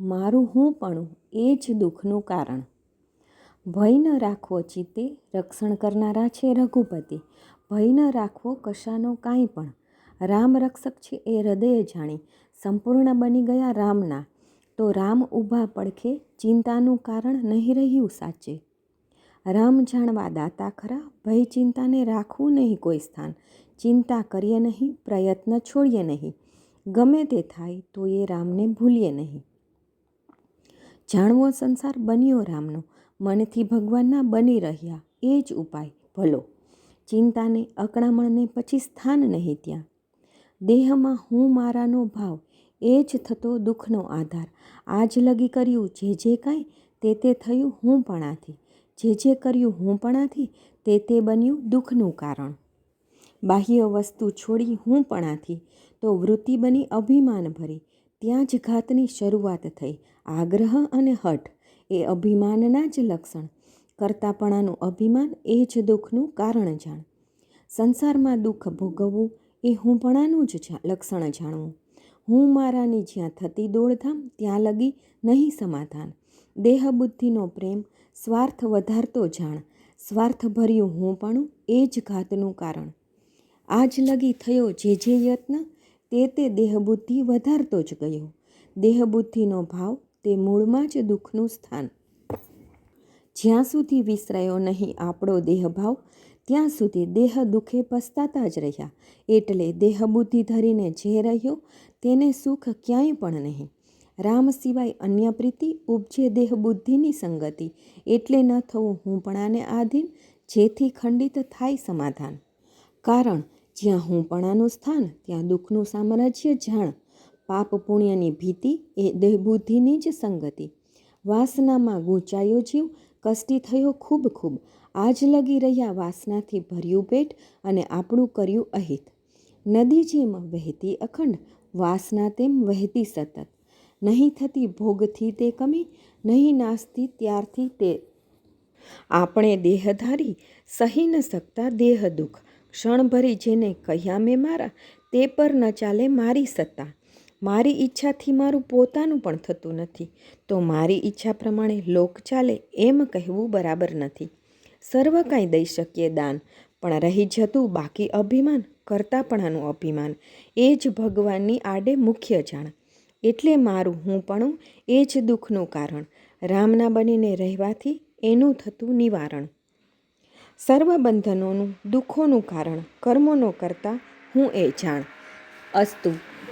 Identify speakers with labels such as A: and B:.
A: મારું હું પણ એ જ દુઃખનું કારણ. ભય ન રાખવો ચિત્તે રક્ષણ કરનારા છે રઘુપતિ. ભય ન રાખવો કશાનો કાંઈ પણ. રામ રક્ષક છે એ હૃદય જાણી. સંપૂર્ણ બની ગયા રામના. તો રામ ઊભા પડખે ચિંતાનું કારણ નહીં રહ્યું સાચે. રામ જાણવા દાતા ખરા, ભય ચિંતાને રાખવું નહીં કોઈ સ્થાન. ચિંતા કરીએ નહીં, પ્રયત્ન છોડીએ નહીં. ગમે તે થાય તો એ રામને ભૂલીએ નહીં. જાણવો સંસાર બન્યો રામનો. મનથી ભગવાનના બની રહ્યા. એ જ ઉપાય. ભલો. ચિંતાને, અકળામણને પછી સ્થાન નહીં ત્યાં. દેહમાં હું મારાનો ભાવ. એ જ થતો દુઃખનો આધાર. આજ લગી કર્યું જે જે કાંઈ, તે તે થયું હું પણાથી. જે જે કર્યું હું પણાથી, તે તે બન્યું દુઃખનું કારણ. બાહ્ય વસ્તુ છોડી હું પણાથી. તો વૃત્તિ બની અભિમાન ભરી. ત્યાં જ ઘાતની શરૂઆત થઈ. આગ્રહ અને હઠ એ અભિમાનના જ લક્ષણ. કરતાપણાનું અભિમાન એ જ દુઃખનું કારણ જાણ. સંસારમાં દુઃખ ભોગવવું એ હુંપણાનું જ લક્ષણ જાણવું. હું મારાની જ્યાં થતી દોડધામ ત્યાં લગી નહીં સમાધાન. દેહ બુદ્ધિનો પ્રેમ સ્વાર્થ વધારતો જાણ. સ્વાર્થભર્યું હું પણ એ જ ઘાતનું કારણ. આજ લગી થયો જે જે યત્ન તે તે દેહબુદ્ધિ વધારતો જ ગયો. દેહબુદ્ધિનો ભાવ તે મૂળમાં જ દુઃખનું સ્થાન. જ્યાં સુધી વિસરાયો નહીં આપણો દેહભાવ, ત્યાં સુધી દેહ દુઃખે પસ્તાતા જ રહ્યા. એટલે દેહબુદ્ધિ ધરીને જે રહ્યો, તેને સુખ ક્યાંય પણ નહીં. રામ સિવાય અન્ય પ્રીતિ ઉપજે દેહ બુદ્ધિની સંગતિ. એટલે ન થવું હુંપણાને આધીન, જેથી ખંડિત થાય સમાધાન. કારણ જ્યાં હુંપણાનું સ્થાન, ત્યાં દુઃખનું સામ્રાજ્ય જાણ પાપ પુણ્યની ભીતિ એ દેહબુદ્ધિની જ સંગતિ. વાસનામાં ગૂંચાયો જીવ, કષ્ટી થયો ખૂબ ખૂબ. આજ લગી રહ્યા વાસનાથી ભર્યું પેટ અને આપણું કર્યું અહિત. નદી જેમ વહેતી અખંડ, વાસના તેમ વહેતી સતત. નહીં થતી ભોગથી તે કમી, નહીં નાસતી ત્યારથી તે. આપણે દેહધારી, સહી ન શકતા દેહ દુઃખ ક્ષણભરી જેને કહ્યા મેં મારા, તે પર ન ચાલે મારી સત્તા. મારી ઈચ્છાથી મારું પોતાનું પણ થતું નથી. તો મારી ઈચ્છા પ્રમાણે લોક ચાલે એમ કહેવું બરાબર નથી. સર્વ કાંઈ દઈ શકીએ દાન, પણ રહી જતું બાકી અભિમાન કરતાપણાનું અભિમાન. એ જ ભગવાનની આડે મુખ્ય જાણ. એટલે મારું હું પણ એ જ દુઃખનું કારણ. રામના બનીને રહેવાથી એનું થતું નિવારણ. સર્વ બંધનોનું, દુઃખોનું કારણ, કર્મોનો કરતાં હું એ જાણ. અસ્તુ